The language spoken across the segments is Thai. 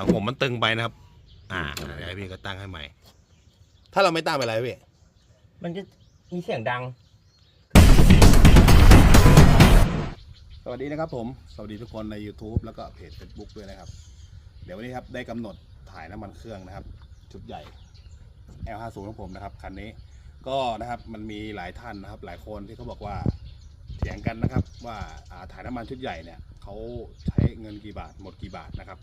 ของผมมันตึงไปนะครับ อ่าเดี๋ยวให้พี่ก็ตั้งให้ใหม่ ถ้าเราไม่ตั้งไปนไรพี่มันจะมีเสียงดัง สวัสดีนะครับผม สวัสดีทุกคนใน YouTube แล้วก็เพจ Facebook ด้วยนะครับ เดี๋ยววันนี้ครับได้กำหนดถ่ายน้ำมันเครื่องนะครับ ชุดใหญ่ L50 ของผมนะครับคันนี้ ก็นะครับมันมีหลายท่านนะครับ หลายคนที่เขาบอกว่าเถียงกันนะครับ ว่าอ่าถ่ายน้ำมันชุดใหญ่เนี่ยเขาใช้เงินกี่บาทหมดกี่บาทนะครับ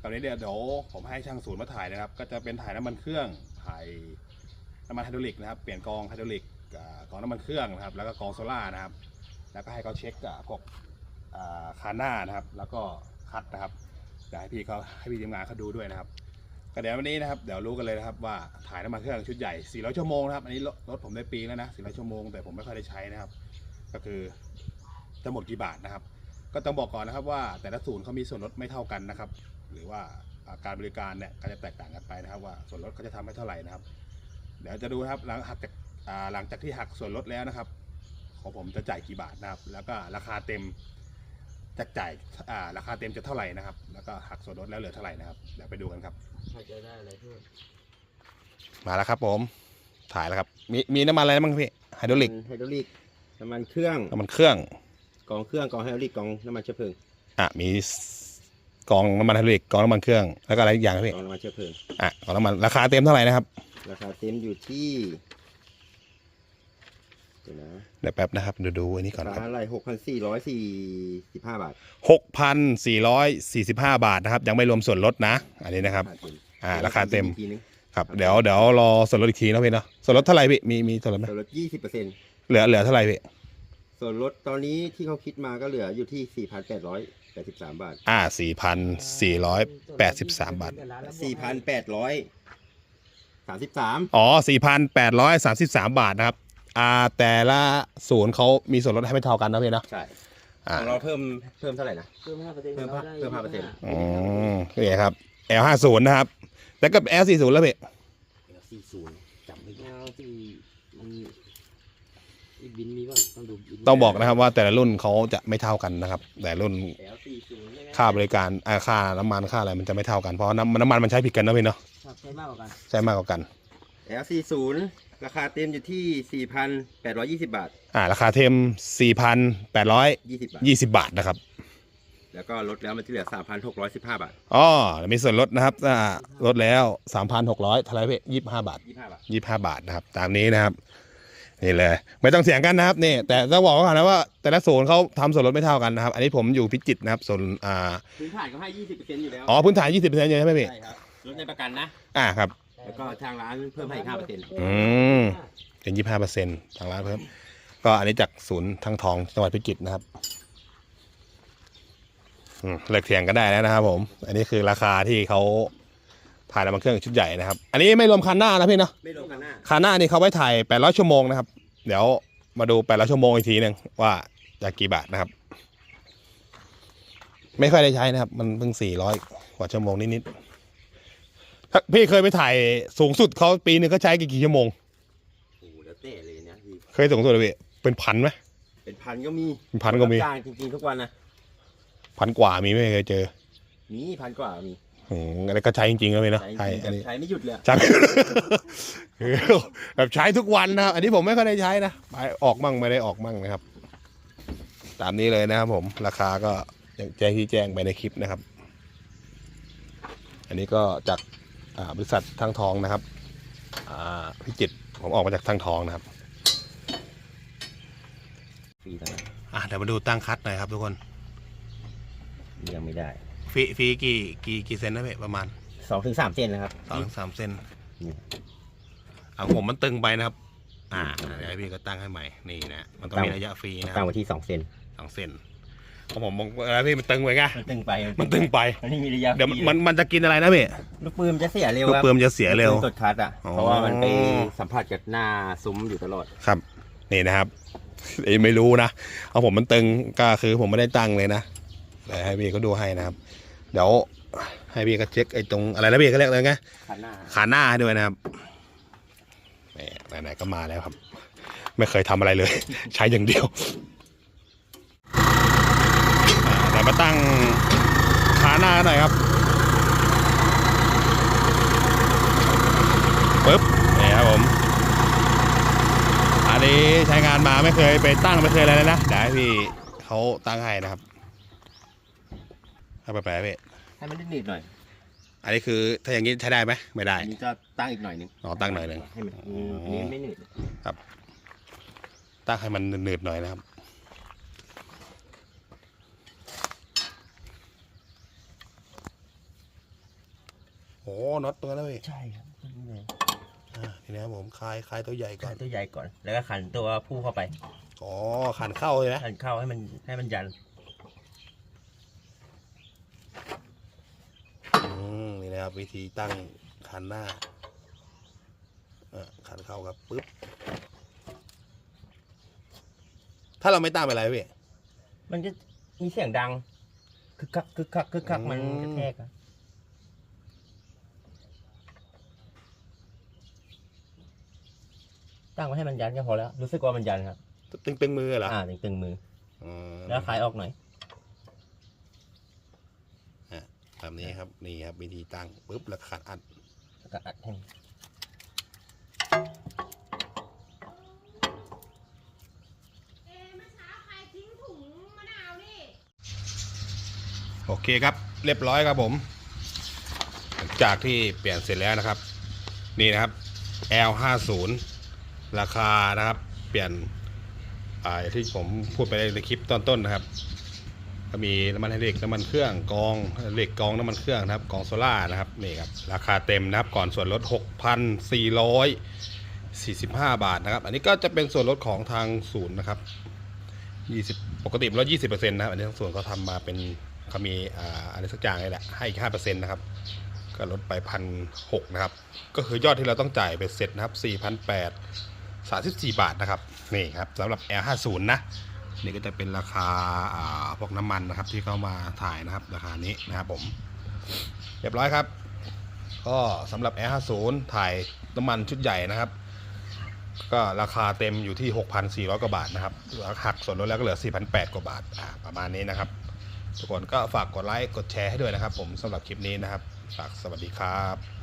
คราวนี้เดี๋ยวเดี๋ยวผมให้ช่างศูนย์มาถ่ายนะครับ ก็จะเป็นถ่ายน้ำมันเครื่อง ถ่ายน้ำมันไฮดรอลิกนะครับ เปลี่ยนกองไฮดรอลิกกองน้ำมันเครื่องนะครับ แล้วก็กองโซล่านะครับ แล้วก็ให้เขาเช็คพวกอ่าคาหน้านะครับ แล้วก็คัดนะครับเดี๋ยวให้พี่เขาให้พี่ทีมงานเขาดูด้วยนะครับก็เดี๋ยววันนี้นะครับ เดี๋ยวรู้กันเลยนะครับว่าถ่ายน้ำมันเครื่องชุดใหญ่ 400 ชั่วโมงนะครับ อันนี้รถรถผมได้ปีแล้วนะ 400 ชั่วโมง แต่ผมไม่ค่อยได้ใช้นะครับ ก็คือจะหมดกี่บาทนะครับ ก็ต้องบอกก่อนนะครับว่าแต่ละศูนย์เขามีส่วนลดไม่เท่ากันนะครับ หรือว่าอ่าการบริการเนี่ยก็จะแตกต่างกันไปนะครับว่าส่วนลดเขาจะทำให้เท่าไหร่นะครับ เดี๋ยวจะดูนะครับหลังหักจากอ่าหลังจากที่หักส่วนลดแล้วนะครับของผมจะจ่ายกี่บาทนะครับ แล้วก็ราคาเต็มจะจ่ายอ่าราคาเต็มจะเท่าไหร่นะครับ แล้วก็หักส่วนลดแล้วเหลือเท่าไหร่นะครับเดี๋ยวไปดูกันครับใครจะได้อะไรเพิ่มมาแล้วครับผม ถ่ายแล้วครับ มีมีน้ำมันอะไรบ้างพี่ไฮดรอลิกไฮดรอลิกน้ำมันเครื่องน้ำมันเครื่องกองเครื่องกองไฮดรอลิกกองน้ำมันเชื้อเพลิงอะมี กองน้ำมันไฮดรอลิกกองน้ำมันเครื่องแล้วก็อะไรอีกอย่างครับพี่กองน้ำมันเชื้อเพลิงอะกองน้ำมันราคาเต็มเท่าไหร่นะครับ ราคาเต็มอยู่ที่เดี๋ยวนะเดี๋ยวแป๊บนะครับดูดูอันนี้ก่อนราครับคาอะไรหกพันสี่ร้อยสี่สิบห้าบาทหกพันสี่ร้อยสี่สิบห้าบาทนะครับ ยังไม่รวมส่วนลดนะ อันนี้นะครับาเต็มอ่าราคาเต็ม อีกทีนึงครับเดี๋ยวเดี๋ยวรอส่วนลดอีกทีนะพี่เนาะส่วนลดเท่าไหร่พี่มีมีส่วนลดไหมส่วนลดยี่สิบเปอร์เซ็นต์เหลือเหลือเท่าไหร่พี่ส่วนลดตอนนี้ที่เขาคิดมาก็เหลืออยู่ที่สี่พันแปดร้อย แปดสิบสามบาทอ่าสี่พันสี่ร้อยแปดสิบสามบาท สี่พันแปดร้อยสามสิบสามอ๋อ4,833บาทนะครับ อ่า แต่ละศูนย์เขามีส่วนลดให้ไม่เท่ากันนะพี่เนาะใช่อ่าของเราเพิ่มเพิ่มเท่าไหร่นะ เพิ่มห้าเปอร์เซ็นต์เพิ่มห้าเพิ่ม5%อืมนี่ครับ L50 นะครับ แล้วก็ L40 แล้วพี่ สี่ศูนย์จำไม่แนได้ว ที่มันอีกบินมีป่ะต้องดูบินต้องบอกนะครับว่าแต่ละรุ่นเขาจะไม่เท่ากันนะครับ แต่รุ่นแล้วสี่ศูนย์ค่าบริการอ่าค่าน้ำมันค่าอะไรมันจะไม่เท่ากันเพราะน้ำน้ำมันมันใช้ผิดกันนะพี่เนาะครับใช้มากกว่ากันใช้มากกว่ากันแล้วสี่ศูนย์ราคาเต็มอยู่ที่สี่พันแปดร้อยยี่สิบบาท อ่า ราคาเทม4,820ยี่สิบบาท บาทนะครับแล้วก็ลดแล้วมันที่เหลือสามพันหกร้อยสิบห้าบาท อ๋อมีส่วนลดนะครับอ่าลดแล้ว 3,600เท่าไหรพี่25 บาทยี่สิบห้าบาทยี่ห้าบาทนะครับ ตามนี้นะครับ นี่เลยไม่ต้องเสียงกันนะครับนี่แต่ต้องบอกก่อนนะว่า แต่ละโซนเขาทำส่วนลดไม่เท่ากันนะครับ อันนี้ผมอยู่พิจิตรนะครับส่วนอ่าพื้นฐานเขาให้ยี่สิบเปอร์เซ็นต์อยู่แล้วอ๋อพื้นฐานยี่สิบเปอร์เซ็นต์ใช่ไหมพี่ใช่ครับลดในประกันนะ อ่าครับ แล้วก็ทางร้านเพิ่มให้อีกห้าเปอร์เซ็นต์อืมเป็นยี่ห้าเปอร์เซ็นต์ทางร้านเพิ่ม ก็อันนี้จากศูนย์ทางทองจังหวัดพิจิตรนะครับอืมเลิกเถียงกันได้แล้วนะครับผม อันนี้คือราคาที่เขา ถ่ายน้ำมันเครื่องชุดใหญ่นะครับ อันนี้ไม่รวมคันหน้านะพี่เนาะไม่รวมกันหน้าคาน่านี่เขาไว้ถ่าย800ชั่วโมงนะครับ เดี๋ยวมาดู800ชั่วโมงอีกทีหนึ่งว่าจะกี่บาทนะครับ ไม่ค่อยได้ใช้นะครับ มันเพิ่ง400กว่าชั่วโมงนิดๆถ้าพี่เคยไปถ่ายสูงสุดเขาปีหนึงก็ใช้กี่กี่ชั่วโมงโอ้โหแล้วแต่เลยนะพี่เคยสูงสุดเลยพี่เป็นพันไหมเป็นพันก็มีเป็นพันก็มีรับจ้างจริงๆทุกวันนะพันกว่ามีไม่เคยเจอ มีพันกว่ามี อืมแล้วก็ใช้จริงๆก็มีเนาะใช้ใช่จริงๆอันนี้ใช้ไม่หยุดเลยใช้แบบใช้ทุกวันนะครับอันนี้ผมไม่ค่อยได้ใช้นะไปออกมั่งไม่ได้ออกมั่งนะครับ ตามนี้เลยนะครับผม ราคาก็อย่างแจ้งที่แจ้งไปในคลิปนะครับ อันนี้ก็จากอ่าบริษัททางทองนะครับอ่าพิจิตรผมออกมาจากทางทองนะครับ ฟรีเท่านั้นอะเดี๋ยวมาดูตั้งคัดหน่อยครับทุกคน ยังไม่ได้ ฟรีฟรีกี่กี่กี่เซนนะเพ่ประมาณสองถึงสามเซนนะครับ สองถึงสามเซนนี่ เอาผมมันตึงไปนะครับ อ่าเดี๋ยวให้พี่ก็ตั้งให้ใหม่นี่นะมันต้องมีระยะฟรีนะคตั้รับงไว้ที่สองเซนสองเซนของผมมองแล้วพี่มันตึงไปไงมันตึงไปมันตึงไป มันไม่มีระยะเดี๋ยวมันมันจะกินอะไรนะพี่ลูกปืนมันจะเสียเร็วลูกครับเปลือมจะเสียเร็ว ลูกปืนกดคัดอะ อ๋อ เพราะว่ามันไปสัมผัสกับหน้าซุ้มอยู่ตลอด ครับ นี่นะครับเอ้ยไม่รู้นะเอาผมมันตึงก็คือผมไม่ได้ตั้งเลยนะ ดี๋ยวให้พี่เขาดูให้นะครับ เดี๋ยวให้พี่ก็เช็คไอ้ตรงอะไรนะพี่ก็เรียกเลยไงขาหน้าขาหน้าด้วยนะครับไหนๆก็มาแล้วครับ ไม่เคยทำอะไรเลย ใช้อย่างเดียวเดี๋ยวมาตั้งขาหน้าหน่อยครับปึ๊บนี่ครับผมอันนี้ใช้งานมาไม่เคยไปตั้งไม่เคยอะไรเลยนะเดี๋ยวให้พี่เขาตั้งให้นะครับ เอาไปแปลพี่ให้มันนิดๆหน่อย อันนี้คือถ้าอย่างนี้ใช้ได้ไหมไม่ได้อันนี้ก็ตั้งอีกหน่อยหนึงอ๋อตั้งหน่อยหนึ่ง ให้มันอืมอันนี้ไม่หนืดตั้งให้มันหนืดๆหน่อยนะครับ โอ้น็อตตัวนั้นพี่ใช่ครับนี่เลยอ่านี่นะครับผมคลายคลายตัวใหญ่ก่ขัอนนตัวใหญ่ก่อน แล้วก็ขันตัวผู้เข้าไป อ๋อขันเข้าเลยนะขันเข้าให้มันให้มันยัน อืม นี่นะครับ วิธีตั้งขันหน้าอะขันเข้าครับปึ๊บ ถ้าเราไม่ตั้งเป็นไรพี่มันจะมีเสียงดังคึกคักคึกคักคึกคักอืมมันกระแทกอะตั้งไว้ให้มันยันก็พอแล้ว รู้สึกว่ามันยันครับ ตึงตึงมือเหรออ่าตึงๆมืออืมแล้วคลายออกหน่อย แบบนี้ครับนี่ครับวิธีตั้งปึ๊บแล้วขันอัดแล้วก็อัดให้มันเอ๊ะเมื่อเช้าใครทิ้งถุงมะนาวนี่โอเคครับ เรียบร้อยครับผมหลังจากที่เปลี่ยนเสร็จแล้วนะครับ นี่นะครับ L50 ราคานะครับ เปลี่ยนอ่าอย่างที่ผมพูดไปในคลิปตอนต้นนะครับ ก็มีน้ำมันไฮดรอลิกน้ำมันเครื่องกองเหล็กกองน้ำมันเครื่องนะครับกองโซล่านะครับนี่ครับราคาเต็มนะครับก่อนส่วนลด 6,445 บาทนะครับ อันนี้ก็จะเป็นส่วนลดของทางศูนย์นะครับ20ปกติมันลด20%นะครับอันนี้ทางส่วนเขาทำมาเป็นเขามีอะไรสักอย่างนี่แหละให้อีก5%นะครับก็ลดไปพันหนะครับ ก็คือยอดที่เราต้องจ่ายไปเสร็จนะครับ4,834 บาทนะครับนี่ครับสำหรับ L50 นะ นี่ก็จะเป็นราคาพวกน้ำมันนะครับ ที่เข้ามาถ่ายนะครับ ราคานี้นะครับผม เรียบร้อยครับ ก็สำหรับ L50 ถ่ายน้ำมันชุดใหญ่นะครับ ก็ราคาเต็มอยู่ที่ 6,400 กว่าบาทนะครับหักส่วนลดแล้วก็เหลือ 4,800 กว่าบาทประมาณนี้นะครับ ทุกคนก็ฝากกดไลค์กดแชร์ให้ด้วยนะครับ ผมสำหรับคลิปนี้นะครับ ฝากสวัสดีครับ